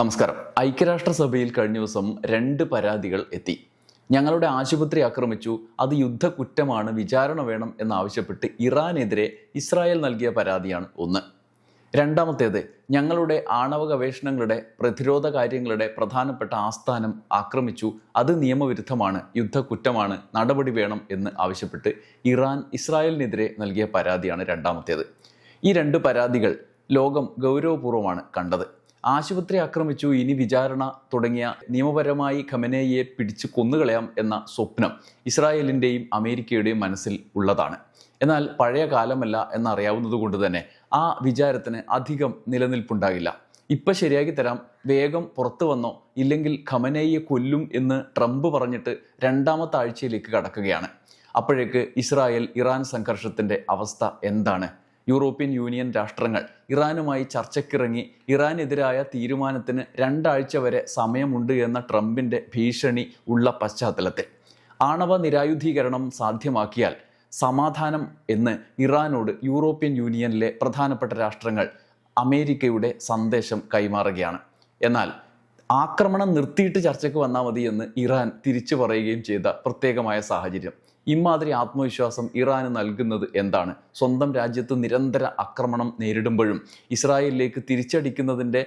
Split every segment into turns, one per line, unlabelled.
നമസ്കാരം. ഐക്യരാഷ്ട്രസഭയിൽ കഴിഞ്ഞ ദിവസം രണ്ട് പരാതികൾ എത്തി. ഞങ്ങളുടെ ആശുപത്രി ആക്രമിച്ചു അത് യുദ്ധക്കുറ്റമാണ് വിചാരണ വേണം എന്നാവശ്യപ്പെട്ട് ഇറാനെതിരെ ഇസ്രായേൽ നൽകിയ പരാതിയാണ് ഒന്ന്. രണ്ടാമത്തേത് ഞങ്ങളുടെ ആണവ ഗവേഷണങ്ങളുടെ പ്രതിരോധ കാര്യങ്ങളുടെ പ്രധാനപ്പെട്ട ആസ്ഥാനം ആക്രമിച്ചു അത് നിയമവിരുദ്ധമാണ് യുദ്ധക്കുറ്റമാണ് നടപടി വേണം എന്ന് ആവശ്യപ്പെട്ട് ഇറാൻ ഇസ്രായേലിനെതിരെ നൽകിയ പരാതിയാണ് രണ്ടാമത്തേത്. ഈ രണ്ട് പരാതികൾ ലോകം ഗൗരവപൂർവമാണ് കണ്ടത്. ആശുപത്രി ആക്രമിച്ചു ഇനി വിചാരണ തുടങ്ങിയ നിയമപരമായി ഖമനേയെ പിടിച്ചു കൊന്നുകളയാം എന്ന സ്വപ്നം ഇസ്രായേലിന്റെയും അമേരിക്കയുടെയും മനസ്സിൽ ഉള്ളതാണ്. എന്നാൽ പഴയ കാലമല്ല എന്നറിയാവുന്നത് കൊണ്ട് തന്നെ ആ വിചാരത്തിന് അധികം നിലനിൽപ്പുണ്ടാകില്ല. ഇപ്പം ശരിയാക്കി തരാം. വേഗം പുറത്തു വന്നോ ഇല്ലെങ്കിൽ ഖമനേയെ കൊല്ലും എന്ന് ട്രംപ് പറഞ്ഞിട്ട് രണ്ടാമത്തെ ആഴ്ചയിലേക്ക് കടക്കുകയാണ്. അപ്പോഴേക്ക് ഇസ്രായേൽ ഇറാൻ സംഘർഷത്തിന്റെ അവസ്ഥ എന്താണ്? യൂറോപ്യൻ യൂണിയൻ രാഷ്ട്രങ്ങൾ. ഇറാനുമായി ചർച്ചയ്ക്കിറങ്ങി ഇറാനെതിരായ തീരുമാനത്തിന് രണ്ടാഴ്ച വരെ സമയമുണ്ട് എന്ന ട്രംപിന്റെ ഭീഷണി ഉള്ള പശ്ചാത്തലത്തിൽ. ആണവ നിരായുധീകരണം സാധ്യമാക്കിയാൽ സമാധാനം എന്ന് ഇറാനോട് യൂറോപ്യൻ യൂണിയനിലെ പ്രധാനപ്പെട്ട രാഷ്ട്രങ്ങൾ അമേരിക്കയുടെ സന്ദേശം കൈമാറുകയാണ്. എന്നാൽ ആക്രമണം നിർത്തിയിട്ട് ചർച്ചയ്ക്ക് വന്നാൽ മതി എന്ന് ഇറാൻ തിരിച്ചു പറയുകയും ചെയ്ത പ്രത്യേകമായ സാഹചര്യം. ഇമാതിരി ആത്മവിശ്വാസം ഇറാന് നൽകുന്നത് എന്താണ്? സ്വന്തം രാജ്യത്ത് നിരന്തര ആക്രമണം നേരിടുമ്പോഴും ഇസ്രായേലിലേക്ക് തിരിച്ചടിക്കുന്നതിന്റെ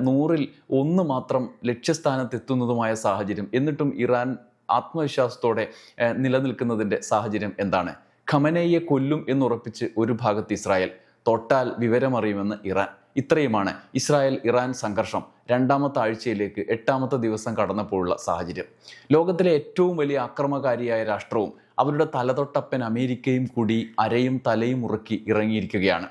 നൂറിൽ ഒന്ന് മാത്രം ലക്ഷ്യസ്ഥാനത്തെത്തുന്നതുമായ സാഹചര്യം എന്നിട്ടും ഇറാൻ ആത്മവിശ്വാസത്തോടെ നിലനിൽക്കുന്നതിന്റെ സാഹചര്യം എന്താണ്? ഖമനയെ കൊല്ലും എന്നുറപ്പിച്ച് ഒരു ഭാഗത്ത് ഇസ്രായേൽ തൊട്ടാൽ വിവരമറിയുമെന്ന് ഇറാൻ. ഇത്രയുമാണ് ഇസ്രായേൽ ഇറാൻ സംഘർഷം രണ്ടാമത്തെ ആഴ്ചയിലേക്ക് എട്ടാമത്തെ ദിവസം കടന്നപ്പോഴുള്ള സാഹചര്യം. ലോകത്തിലെ ഏറ്റവും വലിയ അക്രമകാരിയായ രാഷ്ട്രവും അവരുടെ തലതൊട്ടപ്പൻ അമേരിക്കയും കൂടി അരയും തലയും ഉറക്കി ഇറങ്ങിയിരിക്കുകയാണ്.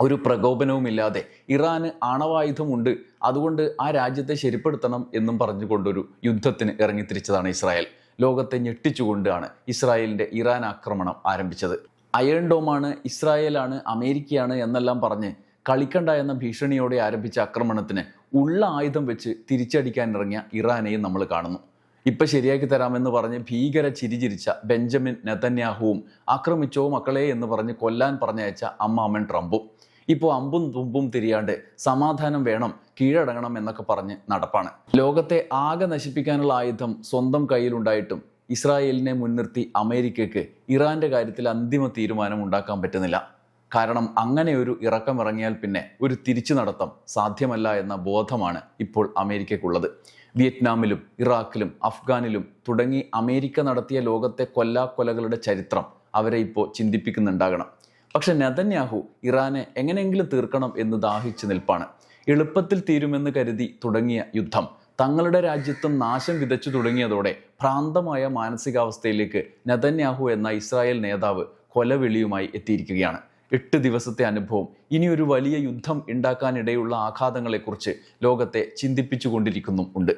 ഒരു പ്രകോപനവുമില്ലാതെ ഇറാന് ആണവായുധമുണ്ട്. അതുകൊണ്ട് ആ രാജ്യത്തെ ശരിപ്പെടുത്തണം എന്നും പറഞ്ഞുകൊണ്ടൊരു യുദ്ധത്തിന് ഇറങ്ങിത്തിരിച്ചതാണ് ഇസ്രായേൽ. ലോകത്തെ ഞെട്ടിച്ചുകൊണ്ടാണ് ഇസ്രായേലിന്റെ ഇറാൻ ആക്രമണം ആരംഭിച്ചത്. അയൺ ഡോമാണ് ഇസ്രായേലാണ് അമേരിക്കയാണ് എന്നെല്ലാം പറഞ്ഞ് കളിക്കണ്ട എന്ന ഭീഷണിയോടെ ആരംഭിച്ച ആക്രമണത്തിന് ഉള്ള ആയുധം വെച്ച് തിരിച്ചടിക്കാൻ ഇറങ്ങിയ ഇറാനെയും നമ്മൾ കാണുന്നു. ഇപ്പൊ ശരിയാക്കി തരാമെന്ന് പറഞ്ഞ് ഭീകര ചിരിചിരിച്ച ബെഞ്ചമിൻ നെതന്യാഹുവും ആക്രമിച്ചോ മക്കളെ എന്ന് പറഞ്ഞ് കൊല്ലാൻ പറഞ്ഞയച്ച അമ്മാമൻ ട്രംപും. ഇപ്പോൾ അമ്പും തുമ്പും തിരിയാണ്ട് സമാധാനം വേണം കീഴടങ്ങണം എന്നൊക്കെ പറഞ്ഞ് നടപ്പാണ്. ലോകത്തെ ആകെ നശിപ്പിക്കാനുള്ള ആയുധം സ്വന്തം കയ്യിലുണ്ടായിട്ടും ഇസ്രായേലിനെ മുൻനിർത്തി അമേരിക്കയ്ക്ക് ഇറാന്റെ കാര്യത്തിൽ അന്തിമ തീരുമാനം ഉണ്ടാക്കാൻ പറ്റുന്നില്ല. കാരണം അങ്ങനെ ഒരു ഇറക്കം ഇറങ്ങിയാൽ പിന്നെ ഒരു തിരിച്ചു നടത്തം സാധ്യമല്ല എന്ന ബോധമാണ് ഇപ്പോൾ അമേരിക്കയ്ക്കുള്ളത്. വിയറ്റ്നാമിലും ഇറാഖിലും അഫ്ഗാനിലും തുടങ്ങി അമേരിക്ക നടത്തിയ ലോകത്തെ കൊല്ലാക്കൊലകളുടെ ചരിത്രം അവരെ ഇപ്പോൾ ചിന്തിപ്പിക്കുന്നുണ്ടാകണം. പക്ഷെ നെതന്യാഹു ഇറാനെ എങ്ങനെയെങ്കിലും തീർക്കണം എന്ന് ദാഹിച്ചു നിൽപ്പാണ്. എളുപ്പത്തിൽ തീരുമെന്ന് കരുതി തുടങ്ങിയ യുദ്ധം തങ്ങളുടെ രാജ്യത്തും നാശം വിതച്ചു തുടങ്ങിയതോടെ ഭ്രാന്തമായ മാനസികാവസ്ഥയിലേക്ക് നെതന്യാഹു എന്ന ഇസ്രായേൽ നേതാവ് കൊലവിളിയുമായി എത്തിയിരിക്കുകയാണ്. എട്ട് ദിവസത്തെ അനുഭവം. ഇനിയൊരു വലിയ യുദ്ധം ഉണ്ടാക്കാനിടയുള്ള ആഘാതങ്ങളെക്കുറിച്ച് ലോകത്തെ ചിന്തിപ്പിച്ചുകൊണ്ടിരിക്കുന്നു ഉണ്ട്.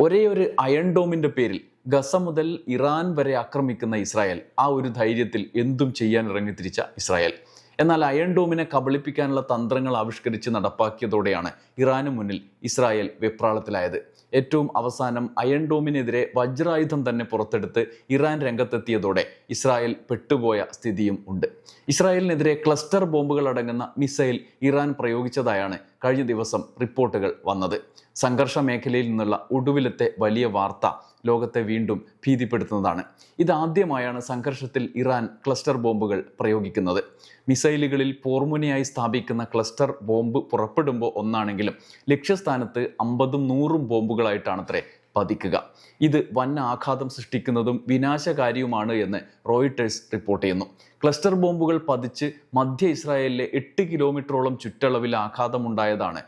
ഒരേ ഒരു അയൺ ഡോമിന്റെ പേരിൽ ഗസ മുതൽ ഇറാൻ വരെ ആക്രമിക്കുന്ന ഇസ്രായേൽ ആ ഒരു ധൈര്യത്തിൽ എന്തും ചെയ്യാൻ ഇറങ്ങിത്തിരിച്ച ഇസ്രായേൽ. എന്നാൽ അയൺ ഡോമിനെ കബളിപ്പിക്കാനുള്ള തന്ത്രങ്ങൾ ആവിഷ്കരിച്ച് നടപ്പാക്കിയതോടെയാണ് ഇറാന് മുന്നിൽ ഇസ്രായേൽ വെപ്രാളത്തിലായത്. ഏറ്റവും അവസാനം അയൺ ഡോമിനെതിരെ വജ്രായുധം തന്നെ പുറത്തെടുത്ത് ഇറാൻ രംഗത്തെത്തിയതോടെ ഇസ്രായേൽ പെട്ടുപോയ സ്ഥിതിയും ഉണ്ട്. ഇസ്രായേലിനെതിരെ ക്ലസ്റ്റർ ബോംബുകൾ അടങ്ങുന്ന മിസൈൽ ഇറാൻ പ്രയോഗിച്ചതായാണ് കഴിഞ്ഞ ദിവസം റിപ്പോർട്ടുകൾ വന്നത്. സംഘർഷ മേഖലയിൽ നിന്നുള്ള ഒടുവിലത്തെ വലിയ വാർത്ത ലോകത്തെ വീണ്ടും ഭീതിപ്പെടുത്തുന്നതാണ്. ഇതാദ്യമായാണ് സംഘർഷത്തിൽ ഇറാൻ ക്ലസ്റ്റർ ബോംബുകൾ പ്രയോഗിക്കുന്നത്. മിസൈലുകളിൽ പോർമുനയായി സ്ഥാപിക്കുന്ന ക്ലസ്റ്റർ ബോംബ് പുറപ്പെടുമ്പോൾ ഒന്നാണെങ്കിലും ലക്ഷ്യസ്ഥാനത്ത് അമ്പതും നൂറും ബോംബുകളായിട്ടാണത്രേ പതിക്കുക. ഇത് വൻ ആഘാതം സൃഷ്ടിക്കുന്നതും വിനാശകാരിയുമാണ് എന്ന് റോയിട്ടേഴ്സ് റിപ്പോർട്ട് ചെയ്യുന്നു. ക്ലസ്റ്റർ ബോംബുകൾ പതിച്ച് മധ്യ ഇസ്രായേലിലെ എട്ട് കിലോമീറ്ററോളം ചുറ്റളവിൽ ആഘാതമുണ്ടായതാണ്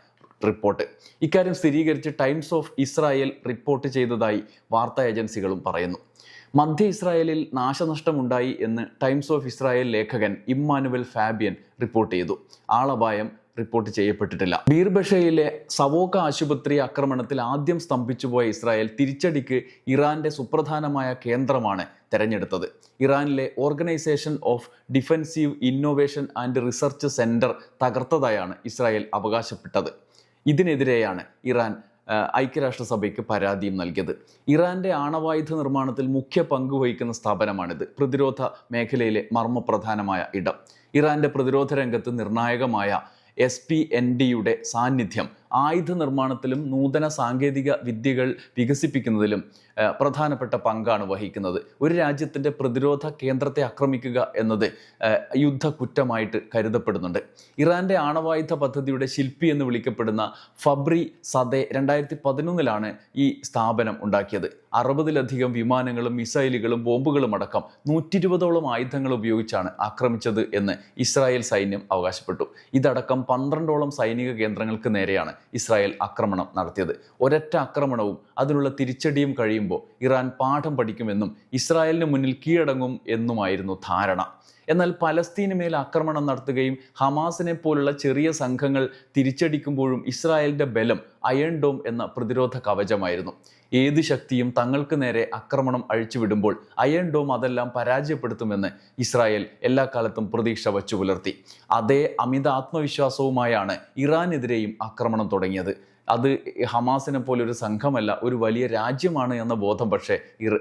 റിപ്പോർട്ട്. ഇക്കാര്യം സ്ഥിരീകരിച്ച് ടൈംസ് ഓഫ് ഇസ്രായേൽ റിപ്പോർട്ട് ചെയ്തതായി വാർത്താ ഏജൻസികളും പറയുന്നു. മധ്യ ഇസ്രായേലിൽ നാശനഷ്ടമുണ്ടായി എന്ന് ടൈംസ് ഓഫ് ഇസ്രായേൽ ലേഖകൻ ഇമ്മാനുവൽ ഫാബിയൻ റിപ്പോർട്ട് ചെയ്തു. ആളപായം റിപ്പോർട്ട് ചെയ്യപ്പെട്ടിട്ടില്ല. ബീർബഷയിലെ സവോക്ക ആശുപത്രി ആക്രമണത്തിൽ ആദ്യം സ്തംഭിച്ചുപോയ ഇസ്രായേൽ തിരിച്ചടിക്ക് ഇറാന്റെ സുപ്രധാനമായ കേന്ദ്രമാണ് തെരഞ്ഞെടുത്തത്. ഇറാനിലെ organisation of defensive innovation and research centre തകർത്തതായാണ് Israel അവകാശപ്പെട്ടത്. ഇതിനെതിരെയാണ് ഇറാൻ ഐക്യരാഷ്ട്രസഭയ്ക്ക് പരാതിയും നൽകിയത്. ഇറാന്റെ ആണവായുധ നിർമ്മാണത്തിൽ മുഖ്യ പങ്ക് വഹിക്കുന്ന സ്ഥാപനമാണിത്. പ്രതിരോധ മേഖലയിലെ മർമ്മപ്രധാനമായ ഇടം. ഇറാന്റെ പ്രതിരോധ രംഗത്ത് നിർണായകമായ എസ് പി എൻ ഡിയുടെ സാന്നിധ്യം. ആയുധ നിർമ്മാണത്തിലും നൂതന സാങ്കേതിക വിദ്യകൾ വികസിപ്പിക്കുന്നതിലും പ്രധാനപ്പെട്ട പങ്കാണ് വഹിക്കുന്നത്. ഒരു രാജ്യത്തിന്റെ പ്രതിരോധ കേന്ദ്രത്തെ ആക്രമിക്കുക എന്നത് യുദ്ധ കുറ്റമായിട്ട് കരുതപ്പെടുന്നുണ്ട്. ഇറാന്റെ ആണവായുധ പദ്ധതിയുടെ ശില്പി എന്ന് വിളിക്കപ്പെടുന്ന ഫബ്രി സദെ രണ്ടായിരത്തി പതിനൊന്നിലാണ് ഈ സ്ഥാപനം ഉണ്ടാക്കിയത്. അറുപതിലധികം വിമാനങ്ങളും മിസൈലുകളും ബോംബുകളും അടക്കം നൂറ്റി ഇരുപതോളം ആയുധങ്ങൾ ഉപയോഗിച്ചാണ് ആക്രമിച്ചത് എന്ന് ഇസ്രായേൽ സൈന്യം അവകാശപ്പെട്ടു. ഇതടക്കം പന്ത്രണ്ടോളം സൈനിക കേന്ദ്രങ്ങൾക്ക് നേരെയാണ് ഇസ്രായേൽ ആക്രമണം നടത്തിയത്. ഒരൊറ്റ ആക്രമണവും അതിനുള്ള തിരിച്ചടിയും കഴിയുമ്പോൾ ഇറാൻ പാഠം പഠിക്കുമെന്നും ഇസ്രായേലിന് മുന്നിൽ കീഴടങ്ങും എന്നുമായിരുന്നു ധാരണ. എന്നാൽ പലസ്തീന് മേൽ ആക്രമണം നടത്തുകയും ഹമാസിനെ പോലുള്ള ചെറിയ സംഘങ്ങൾ തിരിച്ചടിക്കുമ്പോഴും ഇസ്രായേലിന്റെ ബലം അയൺ ഡോം എന്ന പ്രതിരോധ കവചമായിരുന്നു. ഏത് ശക്തിയും തങ്ങൾക്ക് നേരെ ആക്രമണം അഴിച്ചുവിടുമ്പോൾ അയൺ ഡോം അതെല്ലാം പരാജയപ്പെടുത്തുമെന്ന് ഇസ്രായേൽ എല്ലാ കാലത്തും പ്രതീക്ഷ വച്ചു പുലർത്തി അതേ അമിത ആത്മവിശ്വാസവുമായാണ് ഇറാനെതിരെയും ആക്രമണം തുടങ്ങിയത്. അത് ഹമാസിനെ പോലെ ഒരു സംഘമല്ല ഒരു വലിയ രാജ്യമാണ് എന്ന ബോധം പക്ഷേ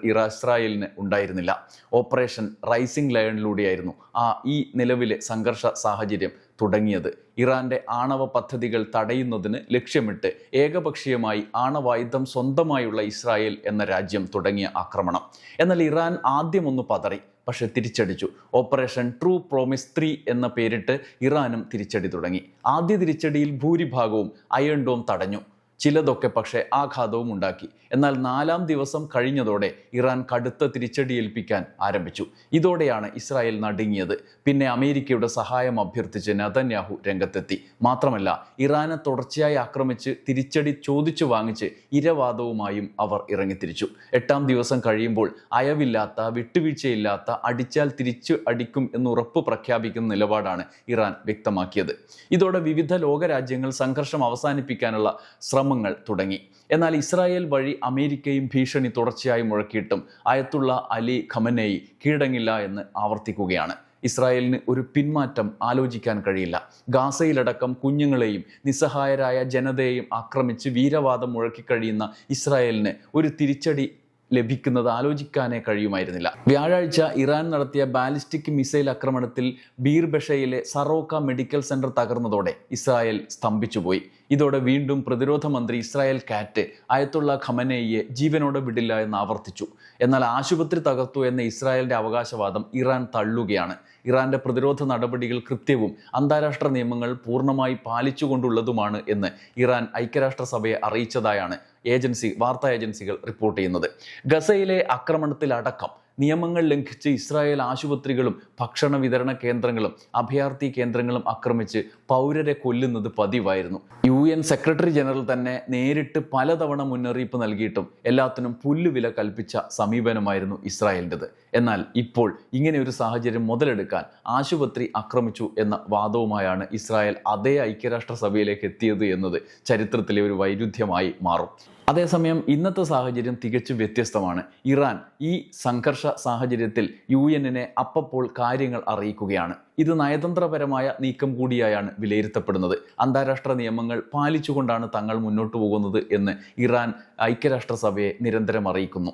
ഇറ ഇസ്രായേലിന് ഉണ്ടായിരുന്നില്ല. ഓപ്പറേഷൻ റൈസിംഗ് ലയണിലൂടെയായിരുന്നു ആ ഈ നിലവിലെ സംഘർഷ സാഹചര്യം തുടങ്ങിയത്. ഇറാന്റെ ആണവ പദ്ധതികൾ തടയുന്നതിന് ലക്ഷ്യമിട്ട് ഏകപക്ഷീയമായി ആണവായുധം സ്വന്തമായുള്ള ഇസ്രായേൽ എന്ന രാജ്യം തുടങ്ങിയ ആക്രമണം. എന്നാൽ ഇറാൻ ആദ്യമൊന്ന് പതറി. പക്ഷെ തിരിച്ചടിച്ചു. ഓപ്പറേഷൻ ട്രൂ പ്രോമിസ് ത്രീ എന്ന പേരിട്ട് ഇറാനും തിരിച്ചടി തുടങ്ങി. ആദ്യ തിരിച്ചടിയിൽ ഭൂരിഭാഗവും അയൺ ഡോം തടഞ്ഞു. ചിലതൊക്കെ പക്ഷേ ആഘാതവും ഉണ്ടാക്കി. എന്നാൽ നാലാം ദിവസം കഴിഞ്ഞതോടെ ഇറാൻ കടുത്ത തിരിച്ചടി ഏൽപ്പിക്കാൻ ആരംഭിച്ചു. ഇതോടെയാണ് ഇസ്രായേൽ നടുങ്ങിയത്. പിന്നെ അമേരിക്കയുടെ സഹായം അഭ്യർത്ഥിച്ച് നതന്യാഹു രംഗത്തെത്തി. മാത്രമല്ല ഇറാനെ തുടർച്ചയായി ആക്രമിച്ച് തിരിച്ചടി ചോദിച്ചു വാങ്ങിച്ച് ഇരവാദവുമായും അവർ ഇറങ്ങിത്തിരിച്ചു. എട്ടാം ദിവസം കഴിയുമ്പോൾ അയവില്ലാത്ത വിട്ടുവീഴ്ചയില്ലാത്ത അടിച്ചാൽ തിരിച്ചു അടിക്കും എന്ന് ഉറപ്പ് പ്രഖ്യാപിക്കുന്ന നിലപാടാണ് ഇറാൻ വ്യക്തമാക്കിയത്. ഇതോടെ വിവിധ ലോകരാജ്യങ്ങൾ സംഘർഷം അവസാനിപ്പിക്കാനുള്ള ശ്രമങ്ങൾ തുടങ്ങി. എന്നാൽ ഇസ്രായേൽ വഴി അമേരിക്കയും ഭീഷണി തുടർച്ചയായി മുഴക്കിയിട്ടും അയത്തുള്ള അലി ഖമനേയി കീഴടങ്ങില്ല എന്ന് ആവർത്തിക്കുകയാണ്. ഇസ്രായേലിന് ഒരു പിന്മാറ്റം ആലോചിക്കാൻ കഴിയില്ല. ഗാസയിലടക്കം കുഞ്ഞുങ്ങളെയും നിസ്സഹായരായ ജനതയെയും ആക്രമിച്ച് വീരവാദം മുഴക്കിക്കഴിയുന്ന ഇസ്രായേലിന് ഒരു തിരിച്ചടി ലഭിക്കുന്നത് ആലോചിക്കാനേ കഴിയുമായിരുന്നില്ല. വ്യാഴാഴ്ച ഇറാൻ നടത്തിയ ബാലിസ്റ്റിക് മിസൈൽ ആക്രമണത്തിൽ ബീർബഷയിലെ സറോക്ക മെഡിക്കൽ സെന്റർ തകർന്നതോടെ ഇസ്രായേൽ സ്തംഭിച്ചുപോയി. ഇതോടെ വീണ്ടും പ്രതിരോധ മന്ത്രി ഇസ്രായേൽ കാറ്റ് അയത്തുള്ള ഖമനയെ ജീവനോടെ വിടില്ല എന്ന് ആവർത്തിച്ചു. എന്നാൽ ആശുപത്രി തകർത്തു എന്ന ഇസ്രായേലിന്റെ അവകാശവാദം ഇറാൻ തള്ളുകയാണ്. ഇറാന്റെ പ്രതിരോധ നടപടികൾ കൃത്യവും അന്താരാഷ്ട്ര നിയമങ്ങൾ പൂർണമായി പാലിച്ചുകൊണ്ടുള്ളതുമാണ് എന്ന് ഇറാൻ ഐക്യരാഷ്ട്രസഭയെ അറിയിച്ചതായാണ് ഏജൻസി വാർത്താ ഏജൻസികൾ റിപ്പോർട്ട് ചെയ്യുന്നത്. ഗസയിലെ ആക്രമണത്തിലടക്കം നിയമങ്ങൾ ലംഘിച്ച് ഇസ്രായേൽ ആശുപത്രികളും ഭക്ഷണ വിതരണ കേന്ദ്രങ്ങളും അഭയാർത്ഥി കേന്ദ്രങ്ങളും ആക്രമിച്ച് പൗരരെ കൊല്ലുന്നത് പതിവായിരുന്നു. യു എൻ സെക്രട്ടറി ജനറൽ തന്നെ നേരിട്ട് പലതവണ മുന്നറിയിപ്പ് നൽകിയിട്ടും എല്ലാത്തിനും പുല്ലുവില കൽപ്പിച്ച സമീപനമായിരുന്നു ഇസ്രായേലിന്റെത്. എന്നാൽ ഇപ്പോൾ ഇങ്ങനെ ഒരു സാഹചര്യം മുതലെടുക്കാൻ ആശുപത്രി ആക്രമിച്ചു എന്ന വാദവുമായാണ് ഇസ്രായേൽ അതേ ഐക്യരാഷ്ട്രസഭയിലേക്ക് എത്തിയത് എന്നത് ചരിത്രത്തിലെ ഒരു വൈരുദ്ധ്യമായി മാറും. അതേസമയം ഇന്നത്തെ സാഹചര്യം തികച്ചും വ്യത്യസ്തമാണ്. ഇറാൻ ഈ സംഘർഷ സാഹചര്യത്തിൽ യു എന്നിനെ അപ്പപ്പോൾ കാര്യങ്ങൾ അറിയിക്കുകയാണ്. ഇത് നയതന്ത്രപരമായ നീക്കം കൂടിയായാണ് വിലയിരുത്തപ്പെടുന്നത്. അന്താരാഷ്ട്ര നിയമങ്ങൾ പാലിച്ചുകൊണ്ടാണ് തങ്ങൾ മുന്നോട്ട് പോകുന്നത് എന്ന് ഇറാൻ ഐക്യരാഷ്ട്രസഭയെ നിരന്തരം അറിയിക്കുന്നു.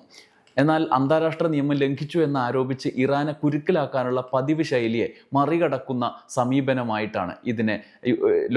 എന്നാൽ അന്താരാഷ്ട്ര നിയമം ലംഘിച്ചു എന്ന് ആരോപിച്ച് ഇറാനെ കുരുക്കിലാക്കാനുള്ള പതിവ് ശൈലിയെ മറികടക്കുന്ന സമീപനമായിട്ടാണ് ഇതിനെ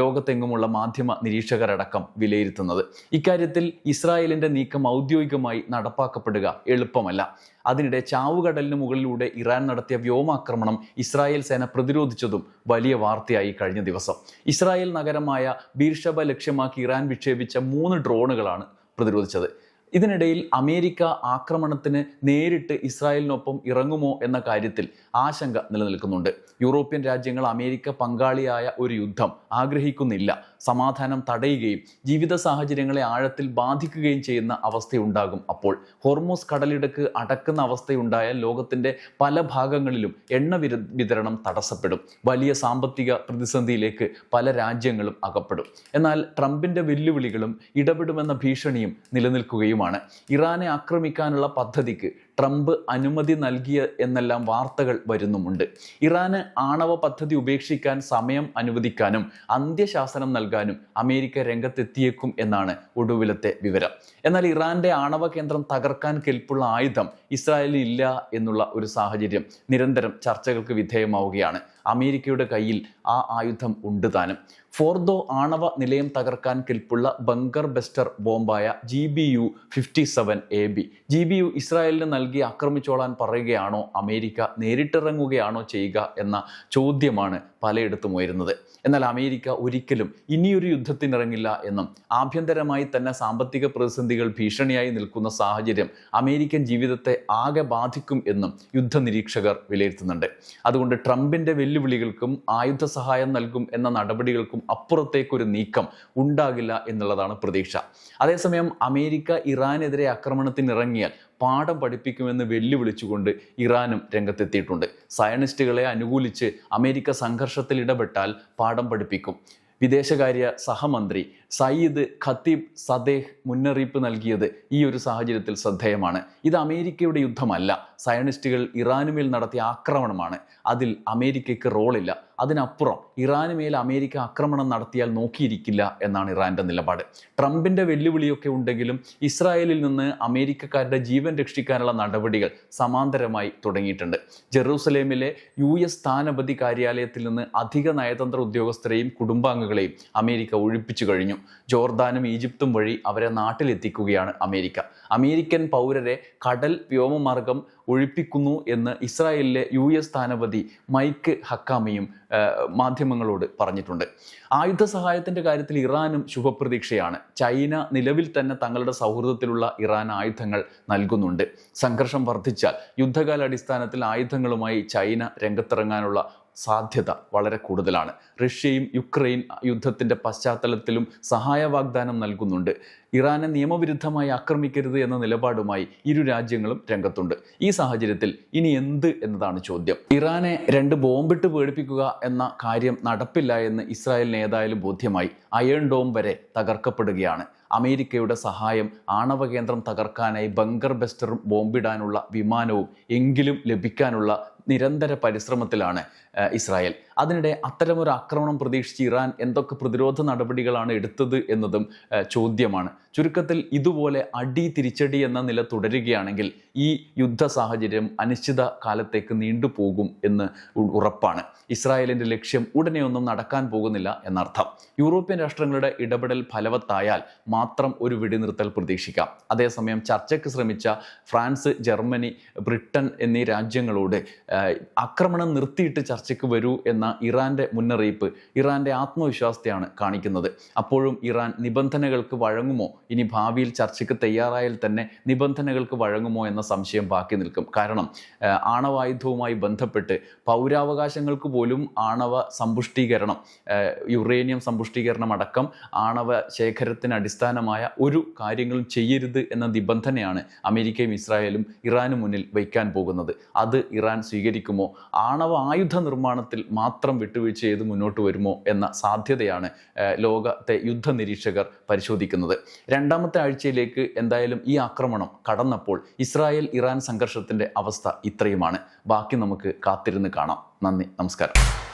ലോകത്തെങ്ങുമുള്ള മാധ്യമ നിരീക്ഷകരടക്കം വിലയിരുത്തുന്നത്. ഇക്കാര്യത്തിൽ ഇസ്രായേലിന്റെ നീക്കം ഔദ്യോഗികമായി നടപ്പാക്കപ്പെടുക എളുപ്പമല്ല. അതിനിടെ ചാവുകടലിന് മുകളിലൂടെ ഇറാൻ നടത്തിയ വ്യോമാക്രമണം ഇസ്രായേൽ സേന പ്രതിരോധിച്ചതും വലിയ വാർത്തയായി കഴിഞ്ഞ ദിവസം. ഇസ്രായേൽ നഗരമായ ബീർഷബ ലക്ഷ്യമാക്കി ഇറാൻ വിക്ഷേപിച്ച മൂന്ന് ഡ്രോണുകളാണ് പ്രതിരോധിച്ചത്. ഇതിനിടയിൽ അമേരിക്ക ആക്രമണത്തിന് നേരിട്ട് ഇസ്രായേലിനൊപ്പം ഇറങ്ങുമോ എന്ന കാര്യത്തിൽ ആശങ്ക നിലനിൽക്കുന്നുണ്ട്. യൂറോപ്യൻ രാജ്യങ്ങൾ അമേരിക്ക പങ്കാളിയായ ഒരു യുദ്ധം ആഗ്രഹിക്കുന്നില്ല. സമാധാനം തടയുകയും ജീവിത സാഹചര്യങ്ങളെ ആഴത്തിൽ ബാധിക്കുകയും ചെയ്യുന്ന അവസ്ഥയുണ്ടാകും. അപ്പോൾ ഹോർമോസ് കടലിടുക്ക് അടക്കുന്ന അവസ്ഥയുണ്ടായാൽ ലോകത്തിന്റെ പല ഭാഗങ്ങളിലും എണ്ണ വിതരണം തടസ്സപ്പെടും. വലിയ സാമ്പത്തിക പ്രതിസന്ധിയിലേക്ക് പല രാജ്യങ്ങളും അകപ്പെടും. എന്നാൽ ട്രംപിന്റെ വെല്ലുവിളികളും ഇടപെടുമെന്ന ഭീഷണിയും നിലനിൽക്കുകയുമാണ്. ഇറാനെ ആക്രമിക്കാനുള്ള പദ്ധതിക്ക് ട്രംപ് അനുമതി നൽകിയ എന്നെല്ലാം വാർത്തകൾ വരുന്നുമുണ്ട്. ഇറാന് ആണവ പദ്ധതി ഉപേക്ഷിക്കാൻ സമയം അനുവദിക്കാനും അന്ത്യശാസനം നൽകാനും അമേരിക്ക രംഗത്തെത്തിയേക്കും എന്നാണ് ഒടുവിലത്തെ വിവരം. എന്നാൽ ഇറാന്റെ ആണവ കേന്ദ്രം തകർക്കാൻ കെൽപ്പുള്ള ആയുധം ഇസ്രായേലിൽ ഇല്ല എന്നുള്ള ഒരു സാഹചര്യം നിരന്തരം ചർച്ചകൾക്ക് വിധേയമാവുകയാണ്. അമേരിക്കയുടെ കയ്യിൽ ആ ആയുധം ഉണ്ട് താനും. ഫോർദോ ആണവ നിലയം തകർക്കാൻ കെൽപ്പുള്ള bunker buster ബോംബായ G B U fifty seven A B G B U ഇസ്രായേലിന് നൽകി ആക്രമിച്ചോളാൻ പറയുകയാണോ? അമേരിക്ക നേരിട്ടിറങ്ങുകയാണോ ചെയ്യുക എന്ന ചോദ്യമാണ് പലയിടത്തും ഉയരുന്നത്. എന്നാൽ അമേരിക്ക ഒരിക്കലും ഇനിയൊരു യുദ്ധത്തിനിറങ്ങില്ല എന്നും ആഭ്യന്തരമായി തന്നെ സാമ്പത്തിക പ്രതിസന്ധികൾ ഭീഷണിയായി നിൽക്കുന്ന സാഹചര്യം അമേരിക്കൻ ജീവിതത്തെ ആകെ ബാധിക്കും എന്നും യുദ്ധ നിരീക്ഷകർ വിലയിരുത്തുന്നുണ്ട്. അതുകൊണ്ട് ട്രംപിന്റെ വെല്ലുവിളികൾക്കും ആയുധ സഹായം നൽകും എന്ന നടപടികൾക്കും അപ്പുറത്തേക്കൊരു നീക്കം ഉണ്ടാകില്ല എന്നുള്ളതാണ് പ്രതീക്ഷ. അതേസമയം അമേരിക്ക ഇറാനെതിരെ ആക്രമണത്തിനിറങ്ങിയാൽ പാഠം പഠിപ്പിക്കുമെന്ന് വെല്ലുവിളിച്ചുകൊണ്ട് ഇറാനും രംഗത്തെത്തിയിട്ടുണ്ട്. സയനിസ്റ്റുകളെ അനുകൂലിച്ച് അമേരിക്ക സംഘർഷത്തിൽ ഇടപെട്ടാൽ പാഠം പഠിപ്പിക്കും. വിദേശകാര്യ സഹമന്ത്രി സയ്യിദ് ഖത്തീബ് സദേഹ് മുന്നറിയിപ്പ് നൽകിയത് ഈ ഒരു സാഹചര്യത്തിൽ ശ്രദ്ധേയമാണ്. ഇത് അമേരിക്കയുടെ യുദ്ധമല്ല. സയനിസ്റ്റുകൾ ഇറാനുമേൽ നടത്തിയ ആക്രമണമാണ്. അതിൽ അമേരിക്കയ്ക്ക് റോളില്ല. അതിനപ്പുറം ഇറാനുമേൽ അമേരിക്ക ആക്രമണം നടത്തിയാൽ നോക്കിയിരിക്കില്ല എന്നാണ് ഇറാന്റെ നിലപാട്. ട്രംപിന്റെ വെല്ലുവിളിയൊക്കെ ഉണ്ടെങ്കിലും ഇസ്രായേലിൽ നിന്ന് അമേരിക്കക്കാരുടെ ജീവൻ രക്ഷിക്കാനുള്ള നടപടികൾ സമാന്തരമായി തുടങ്ങിയിട്ടുണ്ട്. ജെറൂസലേമിലെ യു എസ് സ്ഥാനപതി കാര്യാലയത്തിൽ നിന്ന് അധിക നയതന്ത്ര ഉദ്യോഗസ്ഥരെയും കുടുംബാംഗങ്ങളെയും അമേരിക്ക ഒഴിപ്പിച്ചു കഴിഞ്ഞു. ജോർദാനും ഈജിപ്തും വഴി അവരെ നാട്ടിലെത്തിക്കുകയാണ് അമേരിക്ക. അമേരിക്കൻ പൗരരെ കടൽ വ്യോമമാർഗം ഒഴിപ്പിക്കുന്നു എന്ന് ഇസ്രായേലിലെ യു എസ് സ്ഥാനപതി മൈക്ക് ഹക്കാമിയും മാധ്യമങ്ങളോട് പറഞ്ഞിട്ടുണ്ട്. ആയുധ സഹായത്തിന്റെ കാര്യത്തിൽ ഇറാനും ശുഭപ്രതീക്ഷയാണ്. ചൈന നിലവിൽ തന്നെ തങ്ങളുടെ സൗഹൃദത്തിലുള്ള ഇറാൻ ആയുധങ്ങൾ നൽകുന്നുണ്ട്. സംഘർഷം വർദ്ധിച്ചാൽ യുദ്ധകാല അടിസ്ഥാനത്തിൽ ആയുധങ്ങളുമായി ചൈന രംഗത്തിറങ്ങാനുള്ള സാധ്യത വളരെ കൂടുതലാണ്. റഷ്യയും യുക്രൈൻ യുദ്ധത്തിന്റെ പശ്ചാത്തലത്തിലും സഹായ വാഗ്ദാനം നൽകുന്നുണ്ട്. ഇറാനെ നിയമവിരുദ്ധമായി ആക്രമിക്കരുത് എന്ന നിലപാടുമായി ഇരു രാജ്യങ്ങളും രംഗത്തുണ്ട്. ഈ സാഹചര്യത്തിൽ ഇനി എന്ത് എന്നതാണ് ചോദ്യം. ഇറാനെ രണ്ട് ബോംബിട്ട് പേടിപ്പിക്കുക എന്ന കാര്യം നടപ്പില്ല എന്ന് ഇസ്രായേലിന് ഏതായാലും ബോധ്യമായി. അയൺ ഡോം വരെ തകർക്കപ്പെടുകയാണ്. അമേരിക്കയുടെ സഹായം ആണവ കേന്ദ്രം തകർക്കാനായി ബങ്കർ ബെസ്റ്ററും ബോംബിടാനുള്ള വിമാനവും എങ്കിലും ലഭിക്കാനുള്ള നിരന്തര പരിശ്രമത്തിലാണ് ഇസ്രായേൽ. അതിനിടെ അത്തരമൊരു ആക്രമണം പ്രതീക്ഷിച്ച് ഇറാൻ എന്തൊക്കെ പ്രതിരോധ നടപടികളാണ് എടുത്തത് എന്നതും ചോദ്യമാണ്. ചുരുക്കത്തിൽ ഇതുപോലെ അടി തിരിച്ചടി എന്ന നില തുടരുകയാണെങ്കിൽ ഈ യുദ്ധ സാഹചര്യം അനിശ്ചിത കാലത്തേക്ക് നീണ്ടുപോകും എന്ന് ഉറപ്പാണ്. ഇസ്രായേലിന്റെ ലക്ഷ്യം ഉടനെ ഒന്നും നടക്കാൻ പോകുന്നില്ല എന്നർത്ഥം. യൂറോപ്യൻ രാഷ്ട്രങ്ങളുടെ ഇടപെടൽ ഫലവത്തായാൽ മാത്രം ഒരു വെടിനിർത്തൽ പ്രതീക്ഷിക്കാം. അതേസമയം ചർച്ചയ്ക്ക് ശ്രമിച്ച ഫ്രാൻസ് ജർമ്മനി ബ്രിട്ടൻ എന്നീ രാജ്യങ്ങളോട് ആക്രമണം നിർത്തിയിട്ട് ചർച്ചയ്ക്ക് വരൂ എന്ന ഇറാന്റെ മുന്നറിയിപ്പ് ഇറാന്റെ ആത്മവിശ്വാസത്തെയാണ് കാണിക്കുന്നത്. അപ്പോഴും ഇറാൻ നിബന്ധനകൾക്ക് വഴങ്ങുമോ? ഇനി ഭാവിയിൽ ചർച്ചയ്ക്ക് തയ്യാറായാൽ തന്നെ നിബന്ധനകൾക്ക് വഴങ്ങുമോ എന്ന സംശയം ബാക്കി നിൽക്കും. കാരണം ആണവായുധവുമായി ബന്ധപ്പെട്ട് പൗരാവകാശങ്ങൾക്ക് പോലും ആണവ സമ്പുഷ്ടീകരണം യുറേനിയം സമ്പുഷ്ടീകരണം അടക്കം ആണവ ശേഖരത്തിന് അടിസ്ഥാനമായ ഒരു കാര്യങ്ങളും ചെയ്യരുത് എന്ന നിബന്ധനയാണ് അമേരിക്കയും ഇസ്രായേലും ഇറാനും മുന്നിൽ വയ്ക്കാൻ പോകുന്നത്. അത് ഇറാൻ സ്വീകരിക്കുമോ? ആണവ ആയുധ നിർമ്മാണത്തിൽ മാത്രം വിട്ടുവീഴ്ച ചെയ്ത് മുന്നോട്ട് വരുമോ എന്ന സാധ്യതയാണ് ലോകത്തെ യുദ്ധ നിരീക്ഷകർ പരിശോധിക്കുന്നത്. രണ്ടാമത്തെ ആഴ്ചയിലേക്ക് എന്തായാലും ഈ ആക്രമണം കടന്നപ്പോൾ ഇസ്രായേൽ ഇറാൻ സംഘർഷത്തിന്റെ അവസ്ഥ ഇത്രയുമാണ്. ബാക്കി നമുക്ക് കാത്തിരുന്ന് കാണാം. നന്ദി നമസ്കാരം.